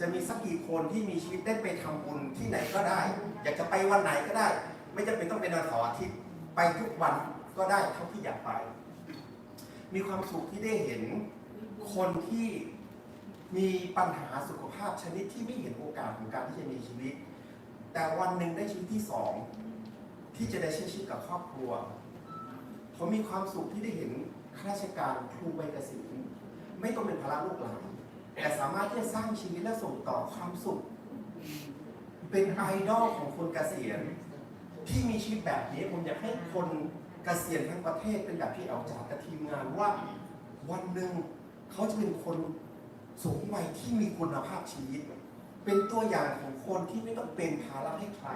จะมีสักกี่คนที่มีชีวิตได้ไปทำบุญที่ไหนก็ได้ อยากจะไปวันไหนก็ได้ ไม่จำเป็นต้องเป็นวันเสาร์อาทิตย์ไปทุกวันก็ได้เท่าที่อยากไป มีความสุขที่ได้เห็นคนที่มีปัญหาสุขภาพชนิดที่ไม่เห็นโอกาสของการที่จะมีชีวิต แต่วันหนึ่งได้ชีวิตที่สองที่จะได้ใช้ชีวิตกับครอบครัวผมมีความสุขที่ได้เห็นข้าราชการครูใบเกษียณไม่ต้องเป็นภาระลูกหลาน แต่สามารถที่จะสร้างชีวิตและส่งต่อความสุข เป็นไอดอลของคนเกษียณที่มีชีวิตแบบนี้ผมอยากให้คนเกษียณทั้งประเทศเป็นแบบที่เอาจากกับทีมงานว่าวันหนึ่งเขาจะเป็นคนสูงวัยที่มีคุณภาพชีวิต เป็นตัวอย่างของคนที่ไม่ต้องเป็นภาระให้ใคร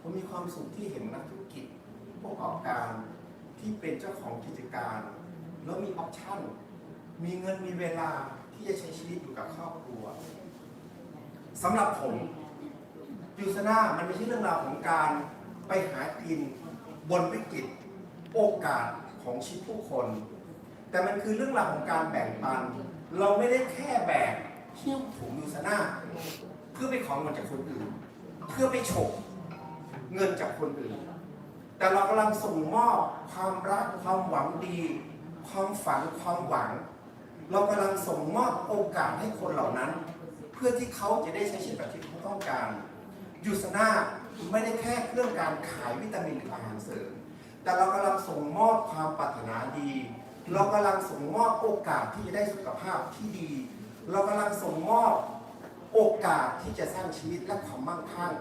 ผมมีความสุขที่เห็นนักธุรกิจผู้ประกอบการที่เป็นเจ้าของกิจการ แล้วมีออปชั่น มีเงินมีเวลาที่จะใช้ชีวิตอยู่กับครอบครัวสำหรับผมยูซนามันไม่ใช่เรื่องราวของการไปหากินบนวิกฤตโอกาสของชีวิตผู้คน แต่มันคือเรื่องราวของการแบ่งปัน เราไม่ได้แค่แบกหิ้วถุงยูซนาเพื่อไปของเงินจากคนอื่น เพื่อไปฉกเงินจากคนอื่น แต่เรากำลังส่งมอบความรักความหวังดี ความฝันความหวัง เรากำลังส่งมอบโอกาสให้คนเหล่านั้น เพื่อที่เขาจะได้ใช้ชีวิตแบบที่เขาต้องการยูสนาไม่ได้แค่เรื่องการขายวิตามินหรืออาหารเสริมแต่เรากำลังส่งมอบความปรารถนาดี เรากำลังส่งมอบโอกาสที่จะได้สุขภาพที่ดี เรากำลังส่งมอบโอกาสที่จะสร้างชีวิตและความมั่งคั่ง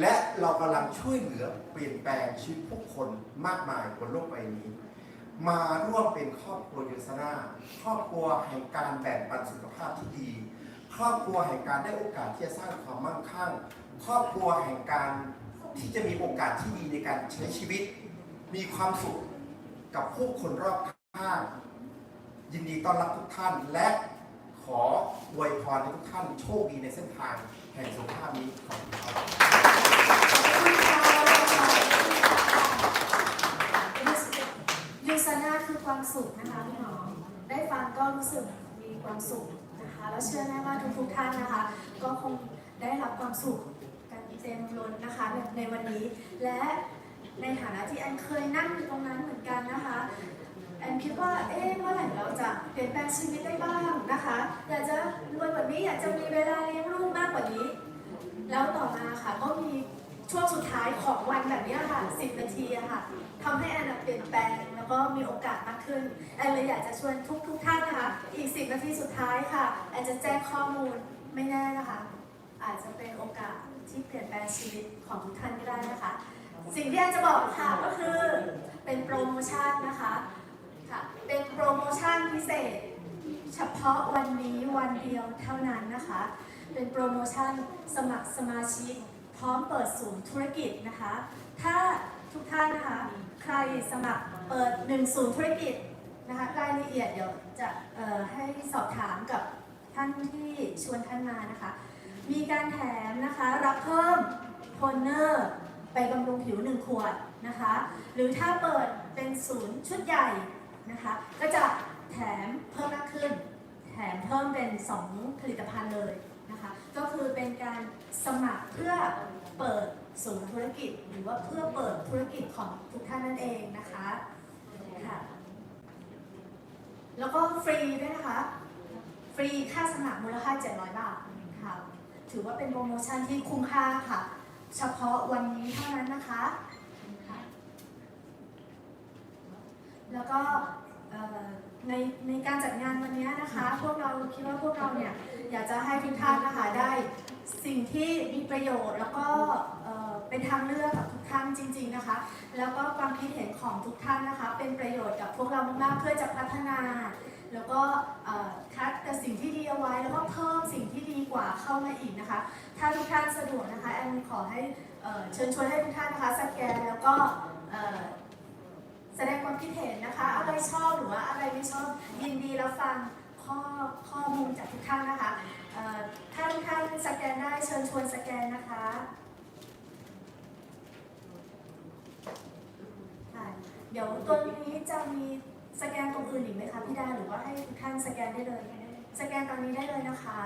และเรากำลังช่วยเหลือเปลี่ยนแปลงชีวิตผู้คนมากมายบนโลกใบนี้ มาร่วมเป็นครอบครัวยูสนาครอบครัวแห่งการแบ่งปันสุขภาพที่ดี ครอบครัวแห่งการได้โอกาสที่จะสร้างความมั่งคั่ง ครอบครัวแห่งการที่จะมีโอกาสที่ดีในการใช้ชีวิต มีความสุขกับผู้คนรอบข้างยินดีต้อนรับทุกท่านและขออวยพรให้ทุกท่านโชคดีในเส้นทางแห่งสุขภาพนี้ขอบคุณครับ ยูซาน่าคือความ สุขนะคะพี่น้อง ได้ฟังก็รู้สึกมีความสุขนะคะ แล้วเชื่อแน่ว่าทุกๆท่านนะคะ ก็คงได้รับความสุขกันเต็มล้นนะคะในวันนี้ และในฐานะที่แอนเคยนั่งอยู่ตรงนั้นเหมือนกันนะคะแอนคิดว่าเอ๊ะเมื่อไหร่เราจะเปลี่ยนแปลงชีวิตได้บ้างนะคะอยากจะรวยกว่านี้อยากจะมีเวลาเลี้ยงลูกมากกว่านี้ แล้วต่อมาค่ะก็มี ช่วงสุดท้ายของวันแบบนี้ค่ะ 10 นาทีอะค่ะทำให้แอนเปลี่ยนแปลงแล้วก็มีโอกาสมากขึ้น แอนเลยอยากจะชวนทุกทุกๆท่านนะคะ อีก 10 นาทีสุดท้ายค่ะแอนจะแจ้งข้อมูลไม่แน่นะคะ อาจจะเป็นโอกาสที่เปลี่ยนแปลงชีวิตของทุกท่านก็ได้นะคะ สิ่งที่แอนจะบอกค่ะก็คือเป็นโปรโมชั่นนะคะค่ะเป็นโปรโมชั่นพิเศษ เฉพาะวันนี้วันเดียวเท่านั้นนะคะ เป็นโปรโมชั่นสมัครสมาชิก พร้อมเปิดศูนย์ธุรกิจนะคะ ถ้าทุกท่านนะคะ ใครสมัครเปิดหนึ่งศูนย์ธุรกิจนะคะรายละเอียดเดี๋ยวจะให้สอบถามกับท่านที่ชวนท่านมานะคะ มีการแถมนะคะ รับเพิ่มโทนเนอร์ไปบำรุงผิว1ขวดนะคะ หรือถ้าเปิดเป็นศูนย์ชุดใหญ่นะคะ ก็จะแถมเพิ่มมากขึ้น แถมเพิ่มเป็น 2 ผลิตภัณฑ์เลยนะคะ ก็คือเป็นการสมัครเพื่อเปิดศูนย์ธุรกิจหรือว่าเพื่อเปิดธุรกิจของทุกท่านนั่นเองนะคะค่ะแล้วก็ฟรีด้วยนะคะ ฟรีค่าสมัครมูลค่า 700 บาทค่ะถือว่าเป็นโปรโมชั่นที่คุ้มค่าค่ะ เฉพาะวันนี้เท่านั้นนะคะค่ะแล้วก็ ในในการจัดงานวันนี้นะคะ พวกเราคิดว่าพวกเราเนี่ยอยากจะให้ทุกท่านนะคะได้สิ่งที่มีประโยชน์แล้วก็เอ่อเป็นทางเลือกกับทุกท่านจริง ๆนะคะ แล้วก็ความคิดเห็นของทุกท่านนะคะ เป็นประโยชน์กับพวกเรามากๆเพื่อจะพัฒนา แล้วก็เอ่อคัดแต่สิ่งที่ดีเอาไว้ แล้วก็เพิ่มสิ่งที่ดีกว่าเข้ามาอีกนะคะ ถ้าทุกท่านสะดวกนะคะแอนขอให้เอ่อเชิญชวนให้ทุกท่านนะคะสแกนแล้วก็เอ่อ แสดงความคิดเห็นนะคะ อะไรชอบหรือว่าอะไรไม่ชอบยินดีรับฟังข้อข้อมูลจากทุกท่านนะคะเอ่าทุกท่านสแกนได้เชิญชวนสแกนนะคะค่ะเดี๋ยวตัวนี้จะมีสแกนตรงอื่นอีกไหมคะพี่ดาหรือว่าให้ทุกท่านสแกนได้เลย สแกนตอนนี้ได้เลยนะคะ